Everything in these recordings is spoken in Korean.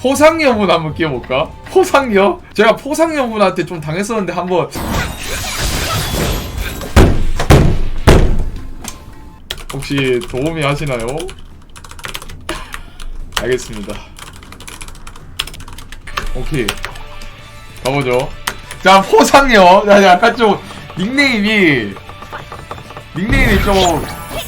포상 여분 한번 끼워볼까? 포상여? 제가 포상 여분한테 좀 당했었는데 한번 혹시 도움이 하시나요? 알겠습니다. 오케이. 가보죠. 자, 포상여. 야, 약간 좀, 닉네임이, 닉네임이 좀,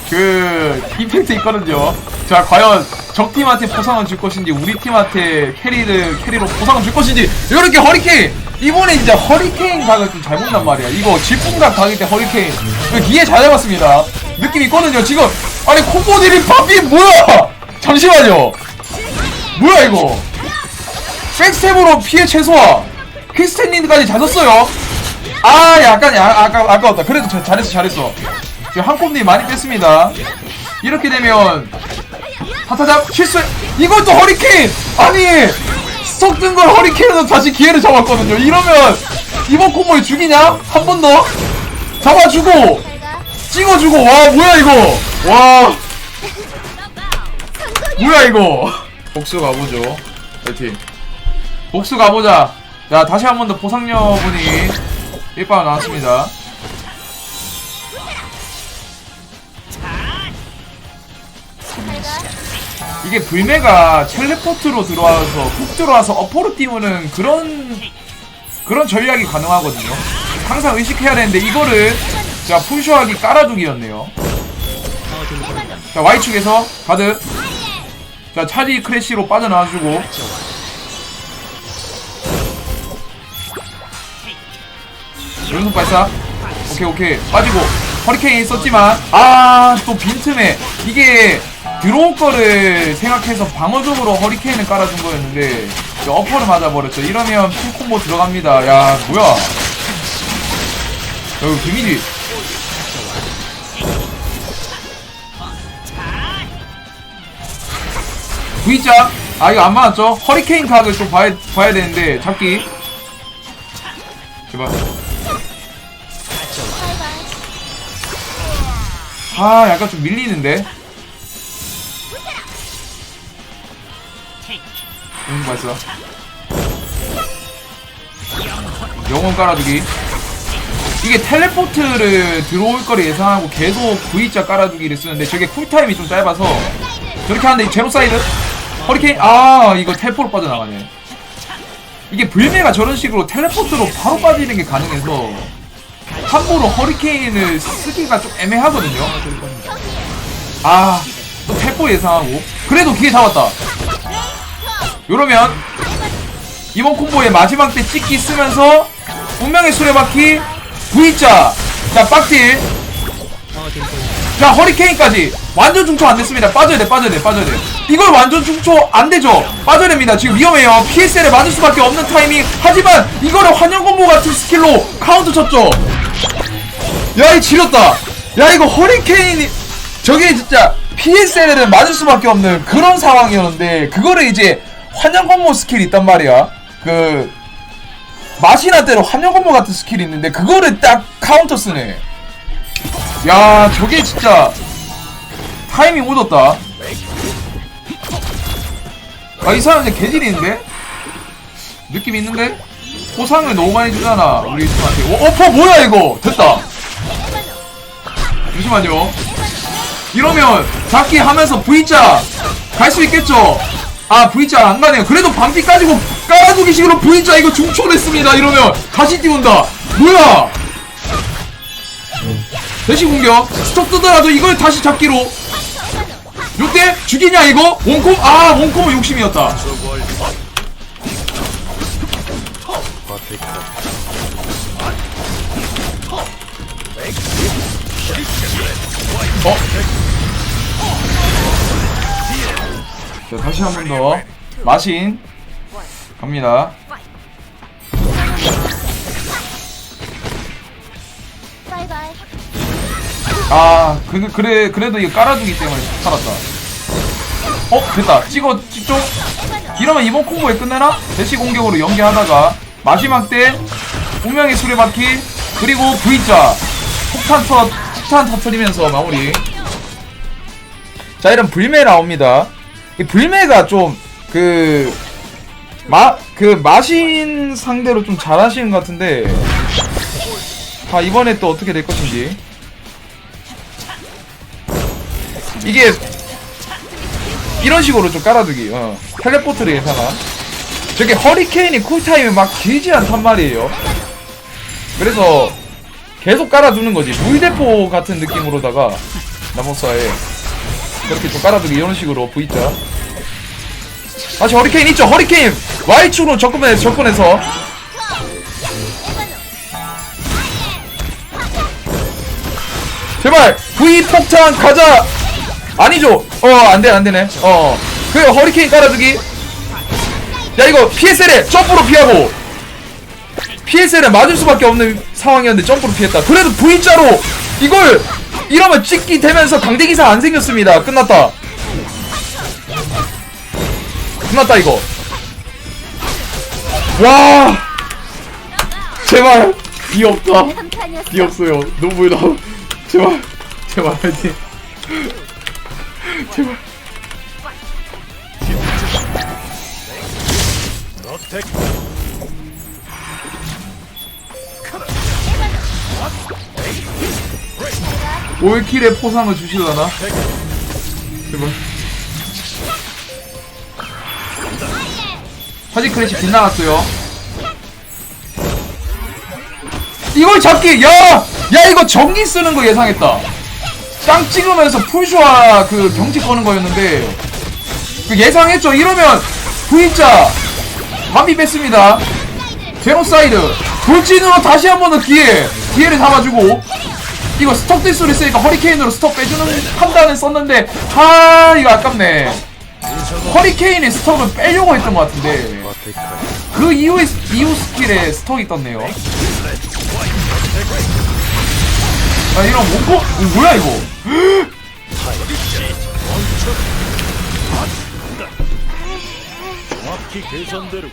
그, 임팩트 있거든요. 자, 과연 적팀한테 포상을 줄 것인지, 우리 팀한테 캐리를, 캐리로 포상을 줄 것인지, 이렇게 허리케인! 이번에 진짜 허리케인 각을 좀잘 본단 말이야. 이거 질풍각 각일 때 허리케인. 이거 기회 잘 잡았습니다. 느낌 있거든요. 지금, 아니, 콤보들이 밥이 뭐야! 잠시만요. 뭐야, 이거! 백스텝으로 피해 최소화 퀴스텐린드까지 잘 썼어요 아 약간 야, 아까, 아까웠다 그래도 자- 잘했어 잘했어 지금 한 콤비 많이 뺐습니다 이렇게 되면 하타잡 실수 이것도 허리케인! 아니 스톡 뜬 걸 허리케인으로 다시 기회를 잡았거든요. 이러면 이번 콤보에 죽이냐? 한 번 더? 잡아주고 찍어주고 와 뭐야 이거? 와. 뭐야 이거? 복수 가보죠. 파이팅. 복수 가보자. 자, 다시 한 번 더 보상녀분이 1바 나왔습니다. 이게 불매가 텔레포트로 들어와서 훅 들어와서 어퍼로 띄우는 그런 그런 전략이 가능하거든요. 항상 의식해야 되는데 이거를 자 푸시하기 깔아두기였네요. 자 Y축에서 가드. 자 차지 크래쉬로 빠져나와주고. 연속 발사. 오케이 오케이. 빠지고. 허리케인 썼지만. 아 또 빈틈에. 이게 들어올 거를 생각해서 방어적으로 허리케인을 깔아준 거였는데 어퍼를 맞아버렸죠. 이러면 풀콤보 들어갑니다. 야 뭐야? 여기 데미지 V자. 아 이거 안 맞았죠? 허리케인 각을 좀 봐야, 봐야 되는데 잡기. 제발. 아 약간 좀 밀리는데 응 발사 영혼 깔아주기 이게 텔레포트를 들어올 거를 예상하고 계속 V자 깔아주기를 쓰는데 저게 쿨타임이 좀 짧아서 저렇게 하는데 제노사이드 허리케인 아 이거 텔포로 빠져나가네 이게 불매가 저런 식으로 텔레포트로 바로 빠지는 게 가능해서 함부로 허리케인을 쓰기가 좀 애매하거든요. 아, 또 텔포 예상하고. 그래도 기회 잡았다. 요러면, 이번 콤보의 마지막 때 찍기 쓰면서, 운명의 수레바퀴, V자, 자, 빡딜. 자, 허리케인까지. 완전 중초 안 됐습니다. 빠져야 돼, 빠져야 돼, 빠져야 돼. 이걸 완전 중초 안 되죠? 빠져야 됩니다. 지금 위험해요. PSL에 맞을 수밖에 없는 타이밍. 하지만, 이거를 환영 콤보 같은 스킬로 카운트 쳤죠? 야, 이 지렸다. 야, 이거 허리케인이 저게 진짜 PSL을 맞을 수밖에 없는 그런 상황이었는데 그거를 이제 환영 건모 스킬이 있단 말이야. 그 마시나 때로 환영 건모 같은 스킬이 있는데 그거를 딱 카운터 쓰네. 야, 저게 진짜 타이밍 오졌다. 아, 이 사람 이제 개질인데? 느낌 있는데? 보상을 너무 많이 주잖아, 우리 팀한테. 어, 어퍼 뭐야, 이거? 됐다. 잠시만요. 이러면 잡기 하면서 V자 갈 수 있겠죠? 아 V자 안 가네요. 그래도 반피 까지고 깔아두기 식으로 V자 이거 중초됐습니다. 이러면 다시 띄운다. 뭐야? 대시 공격 스톱 뜨더라도 이걸 다시 잡기로 요때 죽이냐 이거? 원콤 아 원콤은 욕심이었다. 어? 자, 다시 한 번 더. 마신. 갑니다. 아, 그, 그래, 그래도 이거 깔아주기 때문에 살았다. 어, 됐다. 찍어, 찍죠? 이러면 이번 콤보에 끝내나? 대시 공격으로 연계하다가, 마지막 때, 운명의 수레바퀴, 그리고 V자, 폭탄 터, 폭탄 터트리면서 마무리. 자, 이런 불매 나옵니다. 이 불매가 좀, 그, 마, 그, 마신 상대로 좀 잘하시는 것 같은데. 아, 이번에 또 어떻게 될 것인지. 이게, 이런 식으로 좀 깔아두기, 어. 텔레포트를 예상한. 저게 허리케인이 쿨타임이 막 길지 않단 말이에요. 그래서, 계속 깔아두는 거지. 물대포 같은 느낌으로다가, 나모사에. 그렇게 좀 깔아두기, 이런 식으로 V자. 다시 허리케인 있죠? 허리케인! Y축으로 접근해서, 접근해서. 제발! V 폭탄 가자! 아니죠? 어, 안 돼, 안 되네. 어. 그 허리케인 깔아주기. 야, 이거 PSL에 점프로 피하고. PSL에 맞을 수밖에 없는 상황이었는데 점프로 피했다. 그래도 V자로 이걸 이러면 찍기 되면서 강대기사 안 생겼습니다. 끝났다. 끝났다, 이거. 와! 제발 이 없다. 이 없어요 너무 나 제발 제발 화이팅 제발 올킬의 포상을 주실라나? 제발. 사진 크래시 빗나갔어요. 이걸 잡기! 야! 야 이거 전기 쓰는 거 예상했다. 땅 찍으면서 풀쇼와 그 경치 거는 거였는데. 그 예상했죠. 이러면 V자 반비 뺐습니다. 제노사이드. 돌진으로 다시 한 번 더 기회 기회를 잡아주고 이거 스톱 딜수를 쓰니까 허리케인으로 스톱 빼주는 판단을 썼는데 하 이거 아깝네. 허리케인이 스톱을 빼려고 했던 것 같은데. 그 이후에 이후 스킬에 스톱이 떴네요. 아 이런 원코 어, 뭐야 이거? 계산대로